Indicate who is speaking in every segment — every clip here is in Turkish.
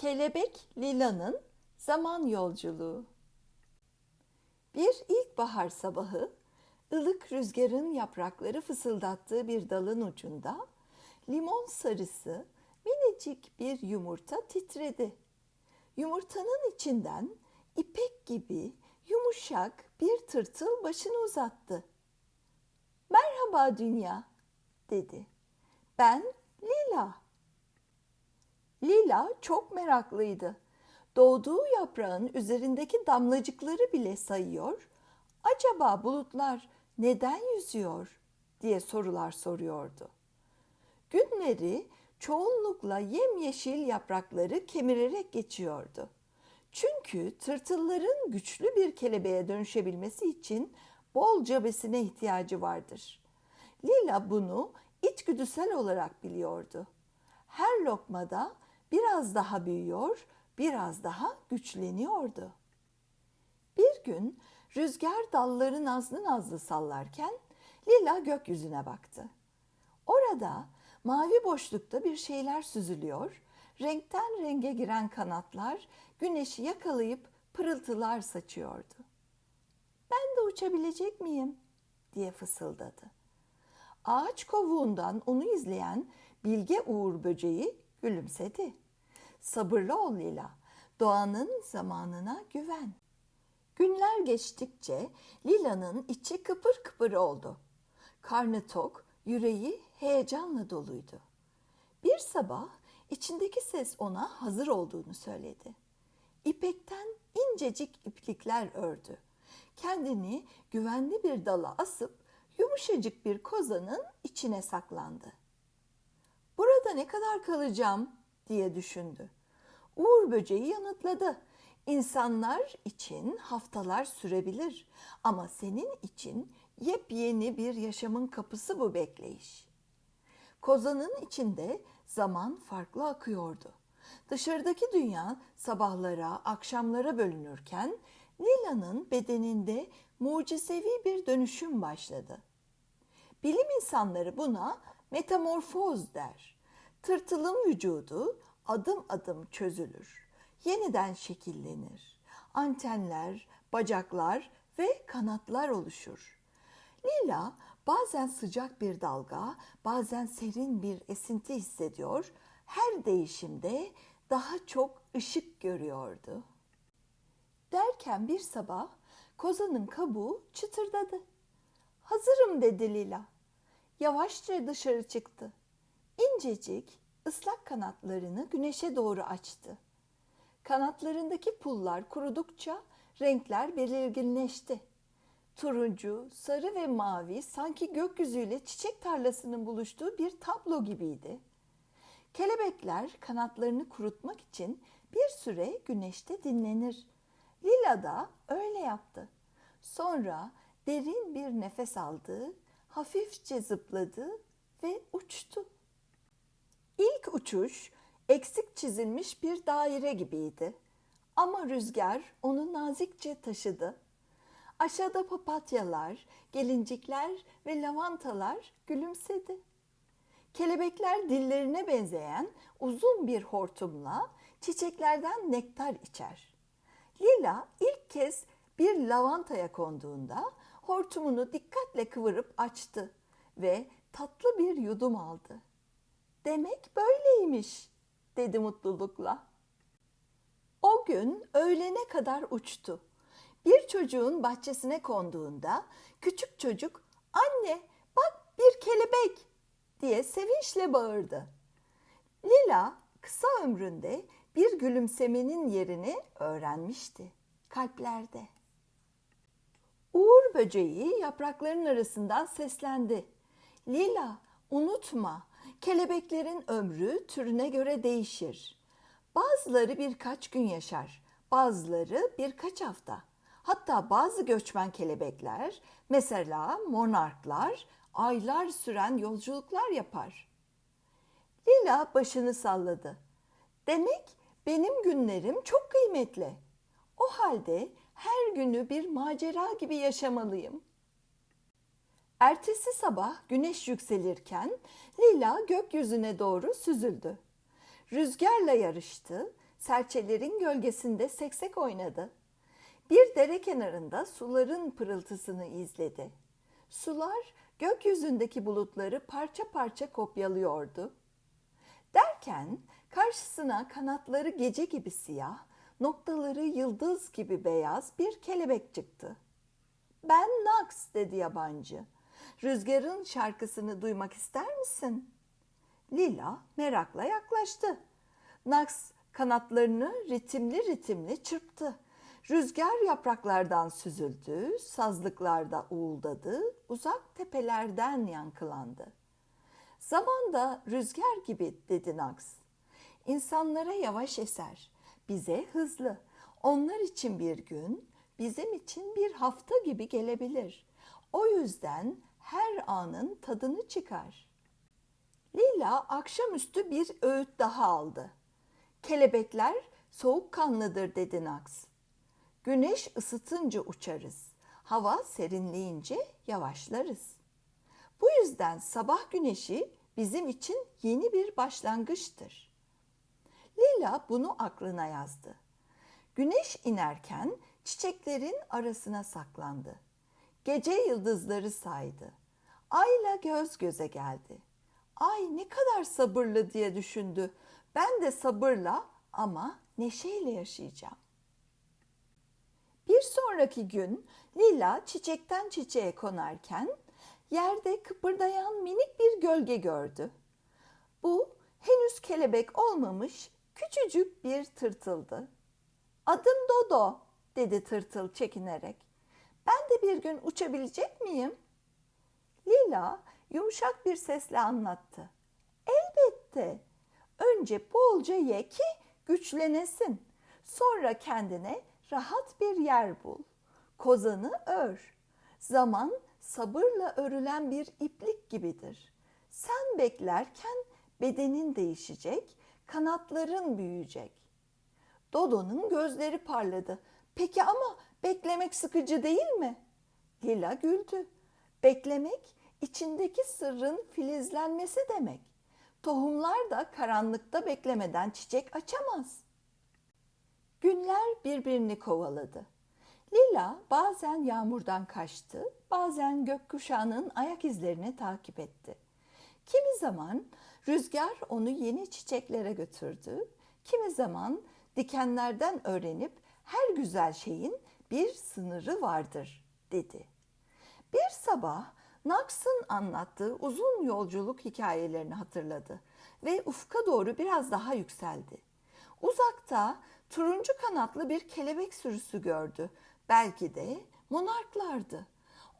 Speaker 1: Kelebek Lila'nın zaman yolculuğu. Bir ilkbahar sabahı ılık rüzgarın yaprakları fısıldattığı bir dalın ucunda limon sarısı minicik bir yumurta titredi. Yumurtanın içinden ipek gibi yumuşak bir tırtıl başını uzattı. Merhaba dünya dedi. Ben Lila. Lila çok meraklıydı. Doğduğu yaprağın üzerindeki damlacıkları bile sayıyor. Acaba bulutlar neden yüzüyor diye sorular soruyordu. Günleri çoğunlukla yemyeşil yaprakları kemirerek geçiyordu. Çünkü tırtılların güçlü bir kelebeğe dönüşebilmesi için bolca besine ihtiyacı vardır. Lila bunu içgüdüsel olarak biliyordu. Her lokmada biraz daha büyüyor, biraz daha güçleniyordu. Bir gün rüzgar dalları nazlı nazlı sallarken Lila gökyüzüne baktı. Orada mavi boşlukta bir şeyler süzülüyor, renkten renge giren kanatlar güneşi yakalayıp pırıltılar saçıyordu. Ben de uçabilecek miyim? diye fısıldadı. Ağaç kovuğundan onu izleyen bilge uğur böceği gülümsedi. Sabırlı ol Lila, doğanın zamanına güven. Günler geçtikçe Lila'nın içi kıpır kıpır oldu. Karnı tok, yüreği heyecanla doluydu. Bir sabah içindeki ses ona hazır olduğunu söyledi. İpekten incecik iplikler ördü. Kendini güvenli bir dala asıp yumuşacık bir kozanın içine saklandı. Burada ne kadar kalacağım diye düşündü. Uğur böceği yanıtladı. İnsanlar için haftalar sürebilir ama senin için yepyeni bir yaşamın kapısı bu bekleyiş. Kozanın içinde zaman farklı akıyordu. Dışarıdaki dünya sabahlara, akşamlara bölünürken Lila'nın bedeninde mucizevi bir dönüşüm başladı. Bilim insanları buna metamorfoz der. Tırtılın vücudu adım adım çözülür. Yeniden şekillenir. Antenler, bacaklar ve kanatlar oluşur. Lila bazen sıcak bir dalga, bazen serin bir esinti hissediyor. Her değişimde daha çok ışık görüyordu. Derken bir sabah kozanın kabuğu çıtırdadı. Hazırım dedi Lila. Yavaşça dışarı çıktı. İncecik, ıslak kanatlarını güneşe doğru açtı. Kanatlarındaki pullar kurudukça renkler belirginleşti. Turuncu, sarı ve mavi sanki gökyüzüyle çiçek tarlasının buluştuğu bir tablo gibiydi. Kelebekler kanatlarını kurutmak için bir süre güneşte dinlenir. Lila da öyle yaptı. Sonra derin bir nefes aldı, hafifçe zıpladı ve uçtu. İlk uçuş eksik çizilmiş bir daire gibiydi. Ama rüzgar onu nazikçe taşıdı. Aşağıda papatyalar, gelincikler ve lavantalar gülümsedi. Kelebekler dillerine benzeyen uzun bir hortumla çiçeklerden nektar içer. Lila ilk kez bir lavantaya konduğunda hortumunu dikkatle kıvırıp açtı ve tatlı bir yudum aldı. Demek böyleymiş, dedi mutlulukla. O gün öğlene kadar uçtu. Bir çocuğun bahçesine konduğunda küçük çocuk "Anne, bak bir kelebek!" diye sevinçle bağırdı. Lila kısa ömründe bir gülümsemenin yerini öğrenmişti kalplerde. Uğur böceği yaprakların arasından seslendi. Lila, unutma, kelebeklerin ömrü türüne göre değişir. Bazıları birkaç gün yaşar, bazıları birkaç hafta. Hatta bazı göçmen kelebekler, mesela monarklar, aylar süren yolculuklar yapar. Lila başını salladı. Demek benim günlerim çok kıymetli. O halde her günü bir macera gibi yaşamalıyım. Ertesi sabah güneş yükselirken Lila gökyüzüne doğru süzüldü. Rüzgarla yarıştı, serçelerin gölgesinde seksek oynadı. Bir dere kenarında suların pırıltısını izledi. Sular gökyüzündeki bulutları parça parça kopyalıyordu. Derken karşısına kanatları gece gibi siyah, noktaları yıldız gibi beyaz bir kelebek çıktı. Ben Nax dedi yabancı. Rüzgarın şarkısını duymak ister misin? Lila merakla yaklaştı. Nax kanatlarını ritimli ritimli çırptı. Rüzgar yapraklardan süzüldü, sazlıklarda uğuldadı, uzak tepelerden yankılandı. Zamanda rüzgar gibi dedi Nax. İnsanlara yavaş eser, bize hızlı. Onlar için bir gün, bizim için bir hafta gibi gelebilir. O yüzden her anın tadını çıkar. Lila akşamüstü bir öğüt daha aldı. Kelebekler soğukkanlıdır dedi Nax. Güneş ısıtınca uçarız. Hava serinleyince yavaşlarız. Bu yüzden sabah güneşi bizim için yeni bir başlangıçtır. Lila bunu aklına yazdı. Güneş inerken çiçeklerin arasına saklandı. Gece yıldızları saydı. Ayla göz göze geldi. Ay ne kadar sabırlı diye düşündü. Ben de sabırla ama neşeyle yaşayacağım. Bir sonraki gün Lila çiçekten çiçeğe konarken yerde kıpırdayan minik bir gölge gördü. Bu henüz kelebek olmamış küçücük bir tırtıldı. Adım Dodo dedi tırtıl çekinerek. Ben de bir gün uçabilecek miyim? Lila yumuşak bir sesle anlattı. Elbette. Önce bolca ye ki güçlenesin. Sonra kendine rahat bir yer bul. Kozanı ör. Zaman sabırla örülen bir iplik gibidir. Sen beklerken bedenin değişecek, kanatların büyüyecek. Dodo'nun gözleri parladı. Peki ama beklemek sıkıcı değil mi? Lila güldü. Beklemek içindeki sırrın filizlenmesi demek. Tohumlar da karanlıkta beklemeden çiçek açamaz. Günler birbirini kovaladı. Lila bazen yağmurdan kaçtı, bazen gökkuşağının ayak izlerini takip etti. Kimi zaman rüzgar onu yeni çiçeklere götürdü, kimi zaman dikenlerden öğrenip her güzel şeyin bir sınırı vardır dedi. Bir sabah Nax'ın anlattığı uzun yolculuk hikayelerini hatırladı ve ufka doğru biraz daha yükseldi. Uzakta turuncu kanatlı bir kelebek sürüsü gördü. Belki de monarklardı.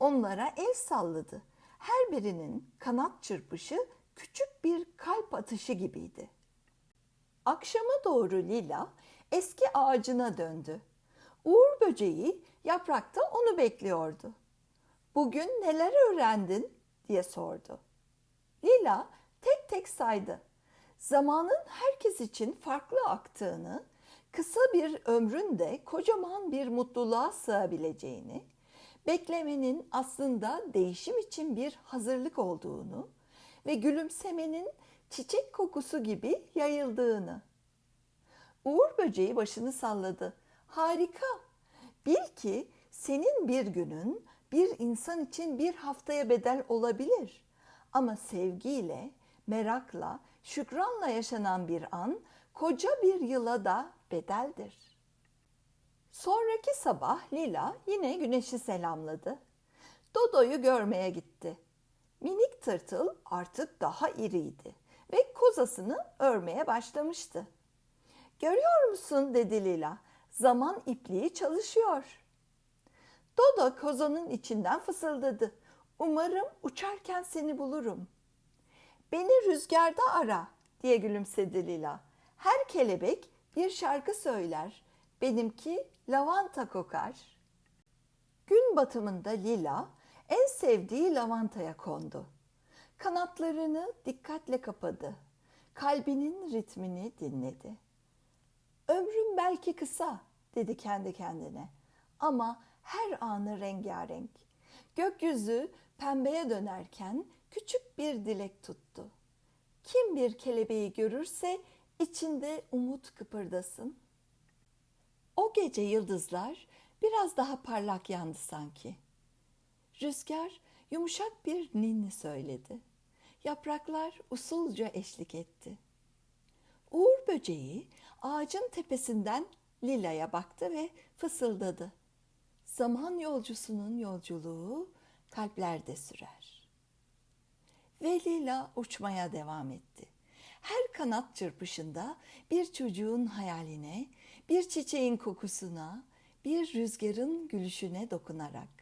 Speaker 1: Onlara el salladı. Her birinin kanat çırpışı küçük bir kalp atışı gibiydi. Akşama doğru Lila eski ağacına döndü. Uğur böceği yaprakta onu bekliyordu. Bugün neler öğrendin diye sordu. Lila tek tek saydı. Zamanın herkes için farklı aktığını, kısa bir ömrün de kocaman bir mutluluğa sığabileceğini, beklemenin aslında değişim için bir hazırlık olduğunu ve gülümsemenin çiçek kokusu gibi yayıldığını. Uğur böceği başını salladı. Harika. Bil ki senin bir günün bir insan için bir haftaya bedel olabilir. Ama sevgiyle, merakla, şükranla yaşanan bir an koca bir yıla da bedeldir. Sonraki sabah Lila yine güneşi selamladı. Dodo'yu görmeye gitti. Minik tırtıl artık daha iriydi ve kozasını örmeye başlamıştı. Görüyor musun dedi Lila. Zaman ipliği çalışıyor. Dodo kozanın içinden fısıldadı. Umarım uçarken seni bulurum. Beni rüzgarda ara diye gülümsedi Lila. Her kelebek bir şarkı söyler. Benimki lavanta kokar. Gün batımında Lila en sevdiği lavantaya kondu. Kanatlarını dikkatle kapadı. Kalbinin ritmini dinledi. Ömrüm belki kısa dedi kendi kendine ama her anı rengarenk. Gökyüzü pembeye dönerken küçük bir dilek tuttu. Kim bir kelebeği görürse içinde umut kıpırdasın. O gece yıldızlar biraz daha parlak yandı sanki. Rüzgar yumuşak bir ninni söyledi. Yapraklar usulca eşlik etti. Uğur böceği ağacın tepesinden Lila'ya baktı ve fısıldadı. Zaman yolcusunun yolculuğu kalplerde sürer. Ve Lila uçmaya devam etti. Her kanat çırpışında bir çocuğun hayaline, bir çiçeğin kokusuna, bir rüzgarın gülüşüne dokunarak.